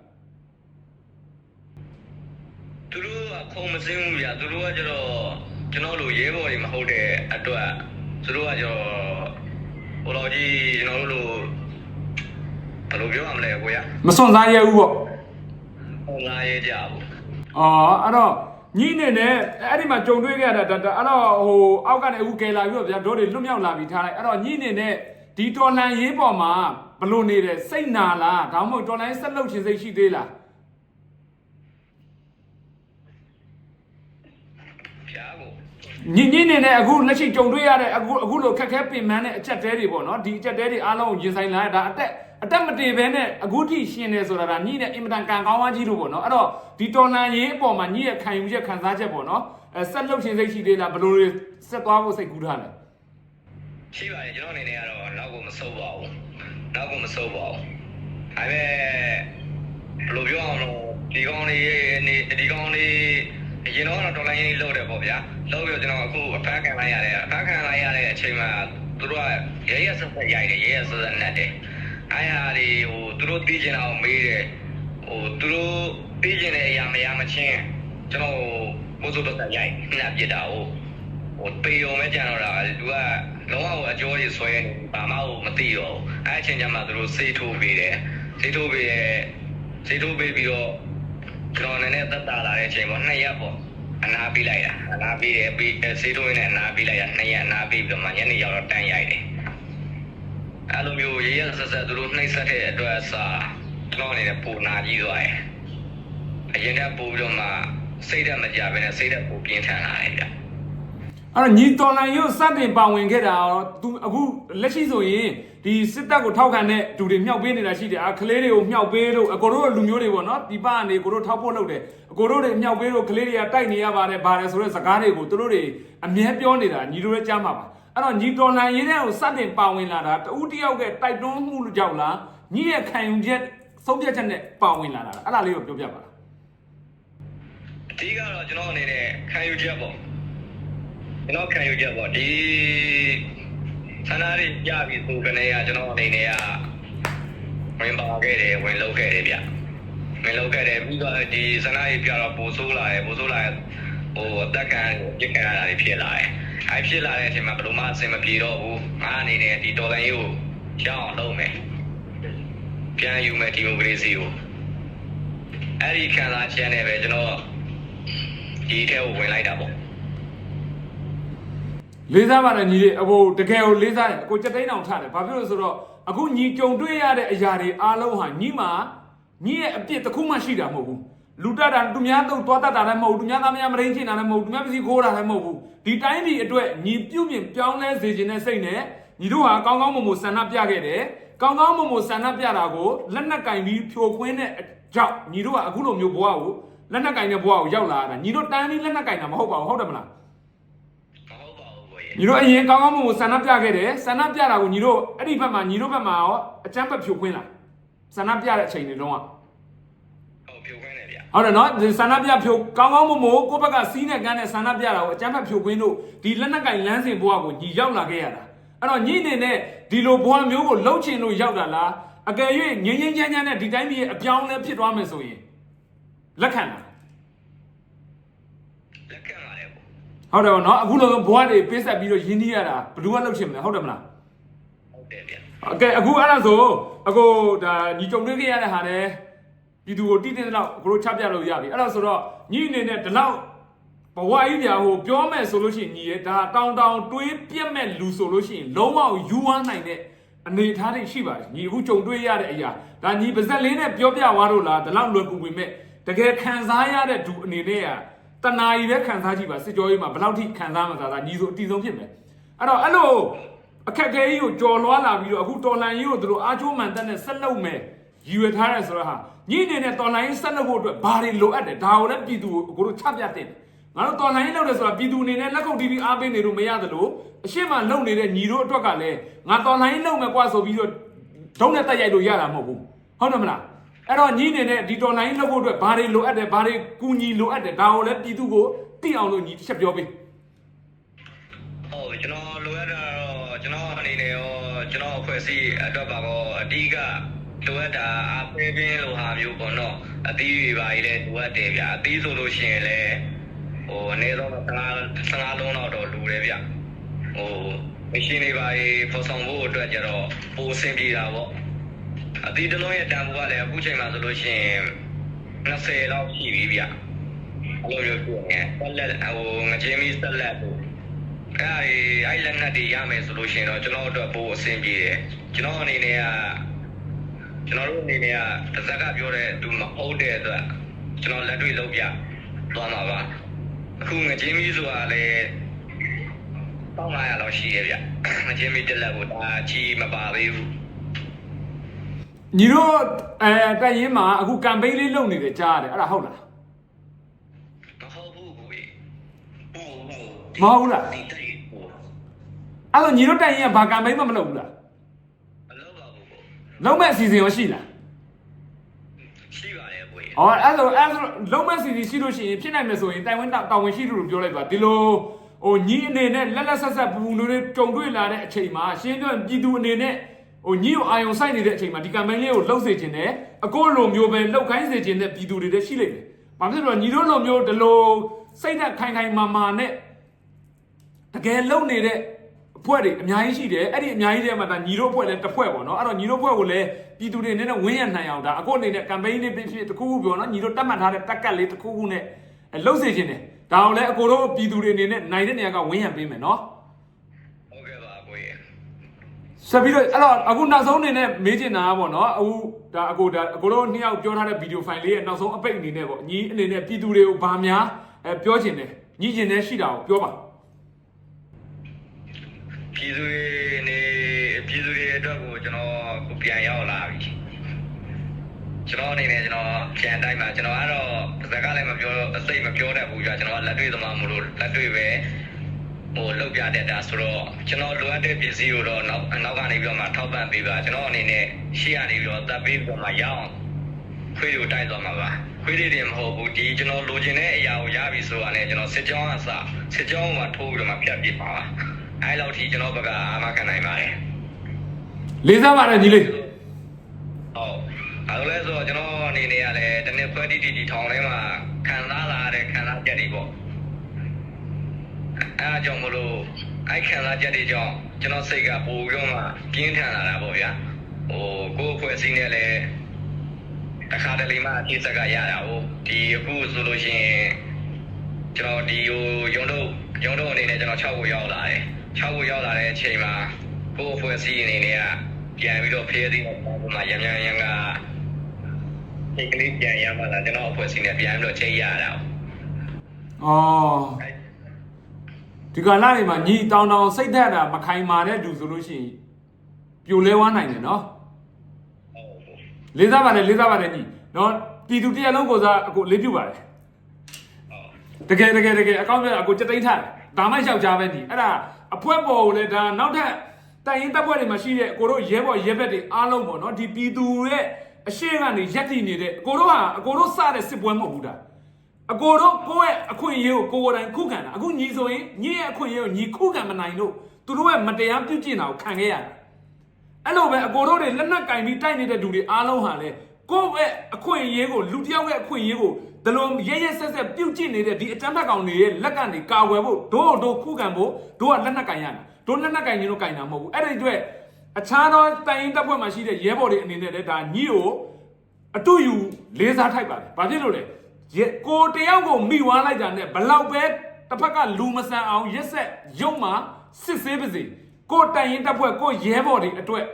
သူတို့ကခုံမစင်းဘူးဗျာသူတို့ကကျတော့ ကျွန်တော်လိုရဲဘော်တွေမဟုတ်တဲ့အတွက်သူတို့ကကျတော့ဟိုလိုကြီးကျွန်တော်တို့လိုဘယ်လိုပြောရမလဲကိုရမစွန့်စားရဘူးပေါ့ဟိုလာရဲကြဘူးအော်အဲ့တော့ညီနေနဲ့အဲ့ဒီမှာကြုံတွေ့ခဲ့ရတာဒါဒါအဲ့တော့ဟိုအောက်ကနေအခုကယ်လာပြီးတော့ဗျာတို့တွေလွတ်မြောက်လာပြီးထားလိုက်အဲ့တော့ညီနေနဲ့ဒီတော်လန်ရေးပေါ်မှာဘလို့နေတယ်စိတ်နာလားဒါမှမဟုတ်တော်လန်ရေးဆက်လုပ်ချင်စိတ်ရှိသေးလား ညီညီနေနဲ့အခုလက်ရှိကြုံတွေ့ရတဲ့အခုအခုလိုခက်ခဲပင်ပန်းတဲ့အချက်တဲတွေပေါ့နော်ဒီအချက်တဲတွေအားလုံးကိုရင်ဆိုင်လာရတာအတက်အတက်မတည်ဘဲနဲ့အခုထိရှင်နေဆိုတာဒါညီနဲ့အင်မတန်ကံကောင်းဝါကြီးလို့ပေါ့နော်အဲ့တော့ဒီတော်လန်ရေးအပေါ်မှာညီရဲ့ခံယူချက်ခံစားချက်ပေါ့နော်အဲဆက်လုပ်ချင်စိတ်ရှိသေးလားဘလို့တွေဆက်သွားဖို့စိတ်ကူးထားလဲရှိပါတယ်ကျွန်တော်အနေနဲ့ကတော့နောက်ကိုမစိုးပါဘူးနောက်ကိုမစိုးပါဘူးဒါပေမဲ့ဘယ်လိုပြောအောင်လို့ဒီကောင်းလေးနေဒီကောင်းလေး အရင်တော့တော်လိုင်းရေးလုပ်တယ်ပေါ့ဗျာလုပ်ပြီးတော့ကျွန်တော်အခုအဖမ်းခံလိုက်ရတယ်အဖမ်းခံလိုက်ရတဲ့အချိန်မှာသူတို့ကရဲရဲဆက်ဆက်ရိုက်တယ်ရဲရဲဆက်ဆက်နှက်တယ်အားရတွေဟိုသူတို့သိကျင်တာကိုမေးတယ်ဟိုသူတို့သိကျင်တဲ့အရာမရမချင်းကျွန်တော်မိုးစိုးတော့ရိုက်နှက်ပြစ်တာဟုတ်ဟိုပေုံပဲကြံတော့တာသူကလုံးဝအကျော်ကြီးဆွဲနေဘာမှမသိတော့ဘူးအဲအချိန်ကျမှသူတို့စေးထိုးပေးတယ်စေးထိုးပေးတယ်စေးထိုးပေးပြီးတော့ ကျွန်တော်လည်းတက်တာလာတဲ့အချိန်ပေါ့နှစ်ရက်ပေါ့အနာပေးလိုက်တာအနာပေးတယ်ပြီးစေးထိုးရင်းနဲ့အနာပေးလိုက်တာနှစ်ရက်အနာပေးပြီးတော့မှညနေရောက်တော့တန်းရိုက်တယ်အဲလိုမျိုးရရဆက်ဆက်သူတို့နှိမ့်ဆက်တဲ့အတွက်အစားကျွန်တော်အနေနဲ့ပူနာကြီးသွားတယ်အရင်ကပူပြီးတော့မှစိတ်ဓာတ်မကြဘဲနဲ့စိတ်ဓာတ်ပူပြင်းထန်လာတယ်ဗျ အဲ့တော့ညီတော်လိုင်းရုပ်စတင်ပါဝင်ခဲ့တာရောသူအခုလက်ရှိဆိုရင်ဒီစစ်တပ်ကိုထောက်ခံတဲ့သူတွေမြောက်ပေးနေတာရှိတယ်အခလေးတွေကိုမြောက်ပေးလို့အကိုတို့လူမျိုးတွေပေါ့နော်ဒီပကနေကိုတို့ထောက်ဖို့လုပ်တယ်အကိုတို့တွေမြောက်ပေးလို့ကလေးတွေကတိုက်နေရပါတယ်ပါတယ်ဆိုတဲ့စကားတွေကိုသူတို့တွေအမြဲပြောနေတာညီတို့လည်းကြားမှာပါအဲ့တော့ညီတော်လိုင်းရေးတဲ့ကိုစတင်ပါဝင်လာတာတူတယောက်ကတိုက်တွန်းမှုကြောင့်လားညီရဲ့ခံယူချက်ဆုံးဖြတ်ချက်နဲ့ပါဝင်လာတာအဲ့ဒါလေးကိုပြောပြပါလားအဓိကတော့ကျွန်တော်အနေနဲ့ခံယူချက်ပေါ့ ကျွန်တော်ခံယူချက်ပေါ့ဒီဆန္ဒတွေကြပြီဆိုကနေကကျွန်တော်အနေနဲ့ကဝင်ပါခဲ့တယ်ဝင်လုပ်ခဲ့တယ်ဗျဝင်လုပ်ခဲ့တယ်ပြီးတော့ဒီဆန္ဒတွေပြတော့ပိုဆိုးလာတယ်ပိုဆိုးလာတယ်ဟိုအသက်ခံပြစ်ခံရတာတွေဖြစ်လာတယ်အဲဖြစ်လာတဲ့အချိန်မှာဘယ်လိုမှအဆင်မပြေတော့ဘူးငါအနေနဲ့ဒီတော်လိုင်းကြီးကိုရအောင်လုပ်မယ်ပြန်ယူမယ်ဒီမိုကရေစီကိုအဲ့ဒီခံစားချက်နဲ့ပဲကျွန်တော်ဒီထဲကိုဝင်လိုက်တာပေါ့ လေးစားပါတယ်ညီလေးအခုတကယ်ကိုလေးစားတယ်အခုစက်သိန်းအောင်ထားတယ်ဘာဖြစ်လို့ဆိုတော့အခုညီကြုံတွေ့ရတဲ့အရာတွေအားလုံးဟာညီမှာညီရဲ့အပြစ်တစ်ခုမှရှိတာမဟုတ်ဘူးလူတက်တာသူများတော့သွားတတ်တာလည်းမဟုတ်ဘူးသူများသားများမရင်းချင်တာလည်းမဟုတ်ဘူးသူများပစ္စည်းခိုးတာလည်းမဟုတ်ဘူးဒီတိုင်းဒီအတွက်ညီပြုတ်မြင်ပြောင်းလဲစေခြင်းနဲ့စိတ်နဲ့ညီတို့ဟာကောင်းကောင်းမွန်မွန်ဆန္ဒပြခဲ့တယ်ကောင်းကောင်းမွန်မွန်ဆန္ဒပြတာကိုလက်နက်ကင်ပြီးဖြိုခွင်းတဲ့ကြောင့်ညီတို့ကအခုလိုမျိုးဘဝကိုလက်နက်ကင်တဲ့ဘဝကိုရောက်လာတာညီတို့တန်းပြီးလက်နက်ကင်တာမဟုတ်ပါဘူးဟုတ်တယ်မလားမဟုတ်ပါဘူးကိုကြီး ညီတို့အရင်ကောင်းကောင်းမွန်မွန်ဆန္ဒပြခဲ့တယ်ဆန္ဒပြတာကိုညီတို့အဲ့ဒီဘက်မှာညီတို့ဘက်မှာရောအချမ်းဘက်ဖြိုခွင်းလာဆန္ဒပြတဲ့အချိန်တွေလုံးဝဟုတ်ဖြိုခွင်းတယ်ဗျဟုတ်တယ်နော်ဒီဆန္ဒပြဖြိုကောင်းကောင်းမွန်မွန်ကိုယ့်ဘက်ကစီးနဲ့ကန်းနဲ့ဆန္ဒပြတာကိုအချမ်းဘက်ဖြိုခွင်းလို့ဒီလက်နက်ကင်လမ်းစဉ်ဘဝကိုညီရောက်လာခဲ့ရတာအဲ့တော့ညီအနေနဲ့ဒီလိုဘဝမျိုးကိုလှုပ်ချင်လို့ရောက်တာလားအကယ်၍ငင်းငင်းချမ်းချမ်းနဲ့ဒီတိုင်းပြည်ရဲ့အပြောင်းအလဲဖြစ်သွားမယ်ဆိုရင်လက်ခံလား လက်ခံပါတယ်ပေါ့ ဟုတ်တယ်ဗောနော်အခုလိုဘဝတွေပေးဆက်ပြီးတော့ရင်းနှီးရတာဘယ်သူကလှုပ်ချင်မလဲဟုတ်တယ်မလား ဟုတ်တယ်ဗျ โอเคအခုအဲ့ဒါဆိုအခုဒါညီကြုံတွေ့ခဲ့ရတဲ့ဟာလည်းပြည်သူကိုတိတိကျကျအခုလိုချပြလို့ရပြီအဲ့ဒါဆိုတော့ညီအနေနဲ့ဒီလောက်ဘဝကြီးပြာဟိုပြောမယ်ဆိုလို့ရှိရင်ညီရဲ့ဒါတောင်တောင်တွေးပြက်မဲ့လူဆိုလို့ရှိရင်လုံးဝယူဝမ်းနိုင်တဲ့အနေအထားတွေရှိပါတယ်ညီအခုကြုံတွေ့ရတဲ့အရာဒါညီပါဇက်လေးနဲ့ပြောပြသွားလို့လားဒီလောက်လွယ်ကူပေမဲ့တကယ်ခံစားရတဲ့သူအနေနဲ့က တနာရီပဲခံစားကြည့်ပါစစ်ကြောရေးမှာဘယ်လောက်ထိခံစားမှသာသာညီဆိုအတီဆုံးဖြစ်မယ်အဲ့တော့အဲ့လိုအခက်အခဲကြီးကိုကြော်လွှားလာပြီးတော့အခုတော်လန်ကြီးကိုသူတို့အားချိုးမှန်တဲ့နဲ့ဆက်လုပ်မယ်ရည်ရွယ်ထားတယ်ဆိုတော့ဟာညီအနေနဲ့တော်လန်ကြီးဆက်လုပ်ဖို့အတွက်ဘာတွေလိုအပ်တယ်ဒါကိုလည်းပြည်သူကိုအခုတို့ချပြတင်ငါတို့တော်လန်ကြီးလုပ်တယ်ဆိုတာပြည်သူအနေနဲ့လက်ခုပ်တီးပြီးအားပေးနေလို့မရသလိုအရှိမလုပ်နေတဲ့ညီတို့အတွက်ကလည်းငါတော်လန်ကြီးလုပ်မယ်ကွာဆိုပြီးတော့ဒုံးနဲ့တက်ရိုက်လို့ရတာမဟုတ်ဘူးဟုတ်တယ်မလား အဲ့တော့ညီအနေနဲ့ဒီတော်လိုင်းလုပ်ဖို့အတွက်ဘာတွေလိုအပ်တယ်ဘာတွေကူညီလိုအပ်တယ်ဒါကိုလည်းပြည်သူကိုသိအောင်လို့ညီတစ်ချက်ပြောပေးဟုတ်ကျွန်တော်လိုအပ်တာတော့ကျွန်တော်အနေနဲ့ရောကျွန်တော်အဖွဲ့အစည်းအတွက်ပါတော့အဓိကလိုအပ်တာအပေးပင်းလိုဟာမျိုးပေါ့နော်အသီးတွေပါကြီးလဲလိုအပ်တယ်ဗျအသီးဆိုလို့ရှိရင်လည်းဟိုအနည်းဆုံး15 15လုံးတော့တော့လူတယ်ဗျဟိုမရှင်းတွေပါကြီးဖော်ဆောင်ဖို့အတွက်ကြတော့ပိုအဆင်ပြေတာပေါ့ အသီးတစ်လုံးရဲ့တန်ဖိုးကလည်းအခုချိန်မှာဆိုလို့ရှိရင်20လောက်ရှိပြီဗျအဲ့လိုမျိုးဖြစ်နေဆက်လက်ဟိုငချင်းမီဆက်လက်ဖို့အဲ့ဒီအဲ့လက်နက်တွေရမယ်ဆိုလို့ရှိရင်တော့ကျွန်တော်တို့ပို့အဆင်ပြေတယ်ကျွန်တော်အနေနဲ့ကကျွန်တော်တို့အနေနဲ့ကတစ်စက်ကပြောတဲ့သူမဟုတ်တဲ့အတွက်ကျွန်တော်လက်တွေ့လုပ်ပြသွားမှာပါအခုငချင်းမီဆိုတာလည်း1500လောက်ရှိရဲ့ဗျငချင်းမီတက်လက်ကိုဒါကြီးမပါသေးဘူး ညီတို့အဲတက်ရင်မှာအခုကမ်ပိန်းလေးလုပ်နေတယ်ကြားရတယ်အဲ့ဒါဟုတ်လားမဟုတ်ဘူးကိုကြီးဟုတ်ဟုတ်မဟုတ်ဘူးလားဒီတိတ်ဟိုအဲ့တော့ညီတို့တက်ရင်ကဘာကမ်ပိန်းမှမလုပ်ဘူးလားမလုပ်ပါဘူးကိုလုံးမဲ့အစီအစဉ်ရောရှိလားရှိပါတယ်ကိုကြီးဟောအဲ့ဆိုအဲ့ဆိုလုံးမဲ့အစီအစဉ်ရှိလို့ရှိရင်ဖြစ်နိုင်မယ်ဆိုရင်တိုင်ဝမ်တာဝန်ရှိသူတို့ပြောလိုက်ပါဒီလိုဟိုညီအနေနဲ့လက်လက်ဆက်ဆက်ပူပူလို့ကြုံတွေ့လာတဲ့အချိန်မှာရှင်းပြောရင်ပြည်သူအနေနဲ့ ဟိုညီကိုအာယုံဆိုင်နေတဲ့အချိန်မှာဒီကမ်ပိန်းလေးကိုလှုပ်စေခြင်းနဲ့အကိုလိုမျိုးပဲလှုပ်ခိုင်းစေခြင်းနဲ့ပြည်သူတွေလည်းရှိလိမ့်မယ်။ဘာဖြစ်လို့လဲညီတို့လိုမျိုးဒီလိုစိတ်နဲ့ခိုင်ခိုင်မာမာနဲ့တကယ်လုံနေတဲ့အဖွဲ့တွေအများကြီးရှိတယ်အဲ့ဒီအများကြီးထဲမှာဒါညီတို့အဖွဲ့လည်းတစ်ဖွဲ့ပေါ့နော်အဲ့တော့ညီတို့အဖွဲ့ကိုလည်းပြည်သူတွေအနေနဲ့ဝန်းရနိုင်အောင်ဒါအခုအနေနဲ့ campaign လေးဖြစ်ဖြစ်တစ်ခုခုပြောနော်ညီတို့တတ်မှတ်ထားတဲ့တက်ကတ်လေးတစ်ခုခုနဲ့လှုပ်စေခြင်းတယ်ဒါအောင်လည်းအကိုတို့ပြည်သူတွေအနေနဲ့နိုင်တဲ့နေရာကဝန်းရပေးမယ်နော်ဟုတ်ကဲ့ပါကိုကြီး ဆက်ပြီးတော့အဲ့တော့အခုနောက်ဆုံးအနေနဲ့မေးချင်တာကပေါ့နော်အခုဒါအကိုဒါအကိုတို့နှစ်ယောက်ပြောထားတဲ့ဗီဒီယိုဖိုင်လေးရဲ့နောက်ဆုံးအပိတ်အနေနဲ့ပေါ့ညီအနေနဲ့ပြည်သူတွေကိုဗာများအဲပြောချင်တယ်ညီချင်တဲ့ရှိတာကိုပြောပါပြည်သူတွေနေပြည်သူတွေအတွက်ကိုကျွန်တော်ကိုပြန်ရောက်လာပြီကျွန်တော်အနေနဲ့ကျွန်တော်ပြန်တိုင်းမှာကျွန်တော်ကတော့စကားလည်းမပြောအစိတ်မပြောတတ်ဘူးကြာကျွန်တော်ကလက်တွေ့သမားမလို့လက်တွေ့ပဲ ဟိုလောက်ပြတတ်တာဆိုတော့ကျွန်တော်လိုအပ်တဲ့ပစ္စည်းကိုတော့နောက်နောက်ကနေပြီးတော့မှထောက်ပံ့ပေးပါကျွန်တော်အနေနဲ့ရှေ့ကနေပြီးတော့တပ်ပေးပြီးတော့မှရအောင်ခွေးတွေကိုတိုက်သွားမှာပါခွေးတွေတင်မဟုတ်ဘူးဒီကျွန်တော်လိုချင်တဲ့အရာကိုရပြီဆိုတာနဲ့ကျွန်တော်စစ်ကြောင်းအစစစ်ကြောင်းမှာထိုးပြီးတော့မှဖြတ်ပြပါပါအဲလောက်ထိကျွန်တော်ဘက်ကအာမခံနိုင်ပါတယ်လေးစားပါတယ်ညီလေးဟုတ်အဲလိုလဲဆိုတော့ကျွန်တော်အနေနဲ့ကလည်းတနေ့ဖွဲတီတီတီထောင်ထဲမှာခံစားလာတဲ့ခံစားချက်တွေပေါ့ အဲအားကြောင့်မလို့အဲ့ခံစားချက်တွေကြောင့်ကျွန်တော်စိတ်ကပိုပြီးတော့မှပြင်းထန်လာတာပေါ့ဗျာဟိုကိုယ့်အဖွဲ့အစည်းနဲ့လည်းတခါတလေမှအဖြစ်စကရတာဟုတ်ဒီအခုဆိုလို့ရှိရင်ကျွန်တော်ဒီဟိုရုံတို့ရုံတို့အနေနဲ့ကျွန်တော်6ကိုရောက်လာတယ်6ကိုရောက်လာတဲ့အချိန်မှာကိုယ့်အဖွဲ့အစည်းအနေနဲ့ကပြန်ပြီးတော့ဖေးသေးတဲ့ပုံမှာရံရံရံကဒီကလေးပြန်ရမှလာကျွန်တော်အဖွဲ့အစည်းနဲ့ပြန်ပြီးတော့ချိန်ရတာအော် ဒီကလာတွေမှာညီတောင်းတောင်းစိတ်သက်တာမခိုင်မာတဲ့သူဆိုလို့ရှိရင်ပြိုလဲဝမ်းနိုင်တယ်နော်ဟုတ်ဟုတ်လေးစားပါတယ်လေးစားပါတယ်ညီနော်ပြည်သူတရားလုံးကိုစားအခုလေးပြုပါတယ်တကယ်တကယ်တကယ်အကောင့်ပြအကိုစက်သိမ်းထားတယ်ဒါမှယောက်ျားပဲညီအဲ့ဒါအဖွဲပေါ်ကိုလည်းဒါနောက်ထပ်တိုင်ရင်တပ်ဖွဲ့တွေမှာရှိတဲ့အကိုတို့ရဲဘော်ရဲဘက်တွေအားလုံးပေါ့နော်ဒီပြည်သူရဲ့အရှိကနေရက်တည်နေတဲ့အကိုတို့ဟာအကိုတို့စတဲ့စစ်ပွဲမဟုတ်ဘူးဒါ အကိုတို့ကိုယ့်ရဲ့အခွင့်အရေးကိုကိုယ်ကိုယ်တိုင်ခုခံတာအခုညီဆိုရင်ညီရဲ့အခွင့်အရေးကိုညီခုခံမနိုင်လို့သူတို့ရဲ့မတရားပြုကျင့်တာကိုခံခဲ့ရတယ်အဲ့လိုပဲအကိုတို့တွေလက်နက်ကင်ပြီးတိုက်နေတဲ့လူတွေအားလုံးဟာလေကိုယ့်ရဲ့အခွင့်အရေးကိုလူတစ်ယောက်ရဲ့အခွင့်အရေးကိုဒီလိုရဲရဲဆက်ဆက်ပြုတ်ကျင့်နေတဲ့ဒီအကြမ်းဖက်ကောင်တွေရဲ့လက်ကနေကာဝယ်ဖို့ဒို့ဒို့ခုခံဖို့ဒို့ကလက်နက်ကင်ရတယ်ဒို့လက်နက်ကင်ရင်တော့ကင်တာမဟုတ်ဘူးအဲ့ဒီအတွက်အခြားသောတိုင်ရင်တပ်ဖွဲ့မှာရှိတဲ့ရဲဘော်တွေအနေနဲ့လည်းဒါညီကိုအတူယူလေးစားထိုက်ပါတယ်ဘာဖြစ်လို့လဲ ရဲကိုတယောက်ကိုမိဝါလိုက်တာနဲ့ဘလောက်ပဲတစ်ဖက်ကလူမဆန်အောင်ရက်ဆက်ရုံမှစစ်ဆေးပါစေကိုတိုင်ရင်တပ်ဖွဲ့ကိုရဲဘော်တွေအတွက်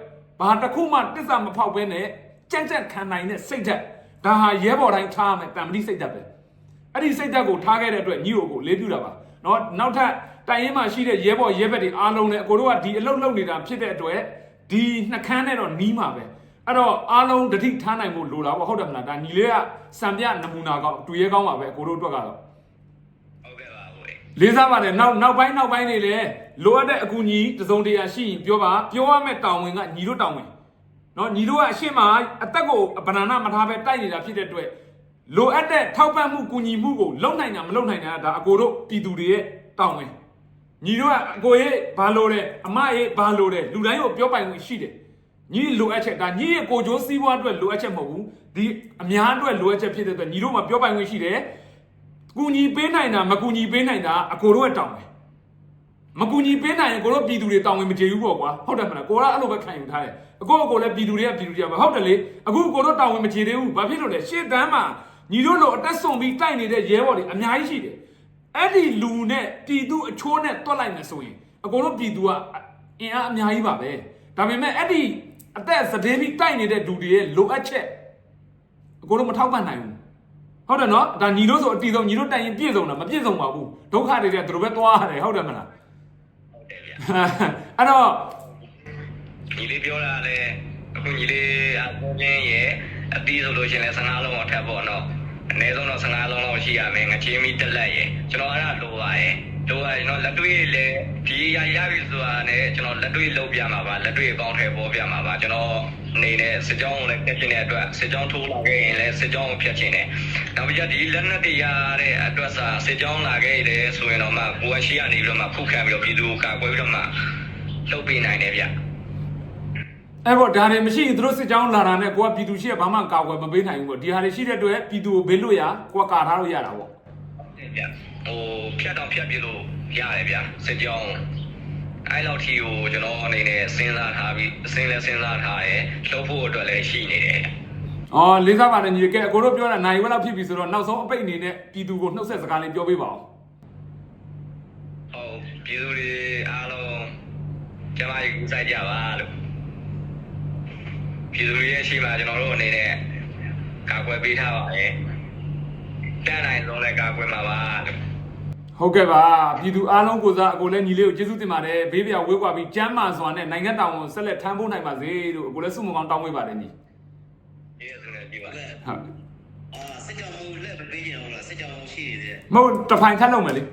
ဘာတစ်ခုမှတစ္ဆာမဖောက်ဘဲနဲ့ကြက်ကြက်ခံနိုင်တဲ့စိတ်ဓာတ်ဒါဟာရဲဘော်တိုင်းထားရမယ်တံမတိစိတ်ဓာတ်ပဲအဲ့ဒီစိတ်ဓာတ်ကိုထားခဲ့တဲ့အတွက်ညီကိုကိုလေးပြူတာပါเนาะနောက်ထပ်တိုင်ရင်မှာရှိတဲ့ရဲဘော်ရဲဘက်တွေအားလုံးလည်းအကိုတို့ကဒီအလုပ်လုပ်နေတာဖြစ်တဲ့အတွက်ဒီနှကန်းနဲ့တော့နီးမှာပဲ အဲ့တော့အားလုံးတတိထားနိုင်ဖို့လိုတာပေါ့ဟုတ်တယ်မလားဒါညီလေးကစံပြနမူနာကောင်းတွေ့ရကောင်းပါပဲအကိုတို့အတွက်ကတော့ဟုတ်ကဲ့ပါဟုတ်လေးစားပါတယ်နောက်နောက်ပိုင်းနောက်ပိုင်းနေလေလိုအပ်တဲ့အကူအညီတစ်စုံတရာရှိရင်ပြောပါပြောရမယ့်တောင်းဝင်ကညီတို့တောင်းဝင်နော်ညီတို့ကအရှိမအသက်ကိုဗနာနာမထားပဲတိုက်နေတာဖြစ်တဲ့အတွက်လိုအပ်တဲ့ထောက်ပံ့မှုကူညီမှုကိုလုံနိုင်တာမလုံနိုင်တာဒါအကိုတို့ပြည်သူတွေရဲ့တောင်းဝင်ညီတို့ကအကိုရဲ့ဘာလို့လဲအမရဲ့ဘာလို့လဲလူတိုင်းကိုပြောပိုင်ခွင့်ရှိတယ် ညီလိုအပ်ချက်ဒါညီရဲ့ကိုကျိုးစီးပွားအတွက်လိုအပ်ချက်မဟုတ်ဘူးဒီအများအတွက်လိုအပ်ချက်ဖြစ်တဲ့အတွက်ညီတို့မှာပြောပိုင်ခွင့်ရှိတယ်ကူညီပေးနိုင်တာမကူညီပေးနိုင်တာအကိုတို့ရဲ့တောင်းပဲမကူညီပေးနိုင်ရင်ကိုတို့ပြည်သူတွေတောင်းဝင်မကြေဘူးပေါ့ကွာဟုတ်တယ်မလားကိုကအဲ့လိုပဲခံယူထားတယ်အကိုအကိုလည်းပြည်သူတွေကပြည်သူတွေကပဲဟုတ်တယ်လေအခုကိုတို့တောင်းဝင်မကြေသေးဘူးဘာဖြစ်လို့လဲရှေ့တန်းမှာညီတို့လိုအတက်ဆုံပြီးတိုက်နေတဲ့ရဲဘော်တွေအများကြီးရှိတယ်အဲ့ဒီလူနဲ့ပြည်သူအချိုးနဲ့တွက်လိုက်မယ်ဆိုရင်အကိုတို့ပြည်သူကအင်အားအများကြီးပါပဲဒါပေမဲ့အဲ့ဒီ အသက်စတဲ့ပြီးတိုက်နေတဲ့လူတွေရဲ့လိုအပ်ချက်အကိုတို့မထောက်ပံ့နိုင်ဘူးဟုတ်တယ်နော်ဒါညီတို့ဆိုအတီဆုံးညီတို့တိုင်ရင်ပြည့်စုံတာမပြည့်စုံပါဘူးဒုက္ခတွေကသူတို့ပဲသွားရတယ်ဟုတ်တယ်မလားဟုတ်တယ်ဗျအဲ့တော့ညီလေးပြောတာလည်းအခုညီလေးအကုန်ချင်းရဲ့အပြီးဆိုလို့ရှိရင်လည်း15လုံးအထက်ပေါ့နော်အနည်းဆုံးတော့15လုံးလောက်ရှိရမယ်ငချင်းမီတက်လက်ရဲ့ကျွန်တော်အဲ့ဒါလိုပါရဲ့လို ပါကျွန်တော်လက်တွေ့လည်းဒီရရပြီဆိုတာနဲ့ကျွန်တော်လက်တွေ့လုပ်ပြမှာပါလက်တွေ့အကောင့်ထဲပေါ်ပြမှာပါကျွန်တော်အနေနဲ့စစ်ကြောင်းကိုလည်းဖျက်ချင်တဲ့အတွက်စစ်ကြောင်းထိုးလာခဲ့ရင်လည်းစစ်ကြောင်းကိုဖျက်ချင်တယ်နောက်ပြီးဒီလက်နက်တွေရတဲ့အတွက်စာစစ်ကြောင်းလာခဲ့တယ်ဆိုရင်တော့မှကိုယ်ရှိရနေပြီးတော့မှဖုတ်ခံပြီးတော့ပြည်သူကိုကာကွယ်ပြီးတော့မှလုပ်ပေးနိုင်တယ်ဗျအဲ့ပေါ့ဒါတွေမရှိရင်သူတို့စစ်ကြောင်းလာတာနဲ့ကိုကပြည်သူရှိရဘာမှကာကွယ်မပေးနိုင်ဘူးပေါ့ဒီဟာတွေရှိတဲ့အတွက်ပြည်သူကိုဘေးလွတ်ရကိုကကာထားလို့ရတာပေါ့ဟုတ်ဗျ ဟိုဖြတ်တော့ဖြတ်ပြလို့ရတယ်ဗျစစ်ကြောင်းအဲ့လောက်ထီကိုကျွန်တော်အနေနဲ့စဉ်းစားထားပြီးအစင်းလဲစဉ်းစားထားတယ်လှုပ်ဖို့အတွက်လည်းရှိနေတယ်အော်လေးစားပါတယ်ညီကဲအကိုတို့ပြောတာနိုင်ဝက်လောက်ဖြစ်ပြီဆိုတော့နောက်ဆုံးအပိတ်အနေနဲ့ပြည်သူကိုနှုတ်ဆက်စကားလေးပြောပေးပါဦးဟုတ်ပြည်သူတွေအားလုံးကျမကြီးကူဆိုင်ကြပါလို့ပြည်သူတွေရဲ့ရှိမှကျွန်တော်တို့အနေနဲ့ကာကွယ်ပေးထားပါရဲ့တန်းနိုင်ဆုံးလည်းကာကွယ်မှာပါလို့ ဟုတ်ကဲ့ပါပြည်သူအားလုံးကိုစားအကိုလည်းညီလေးကိုကျေးဇူးတင်ပါတယ်ဘေးပြဝေးကွာပြီးကျမ်းမာစွာနဲ့နိုင်ငံတောင်ကိုဆက်လက်ထမ်းဖို့နိုင်ပါစေလို့အကိုလည်းဆုမကောင်းတောင်းပေးပါတယ်ညီကျေးဇူးနဲ့ကြည့်ပါလက်ဟုတ်အာစစ်ကြောင်မူလက်မပေးကြအောင်လားစစ်ကြောင်ရှိနေတယ်မဟုတ်တစ်ဖိုင်ခတ်လုပ်မယ်လေ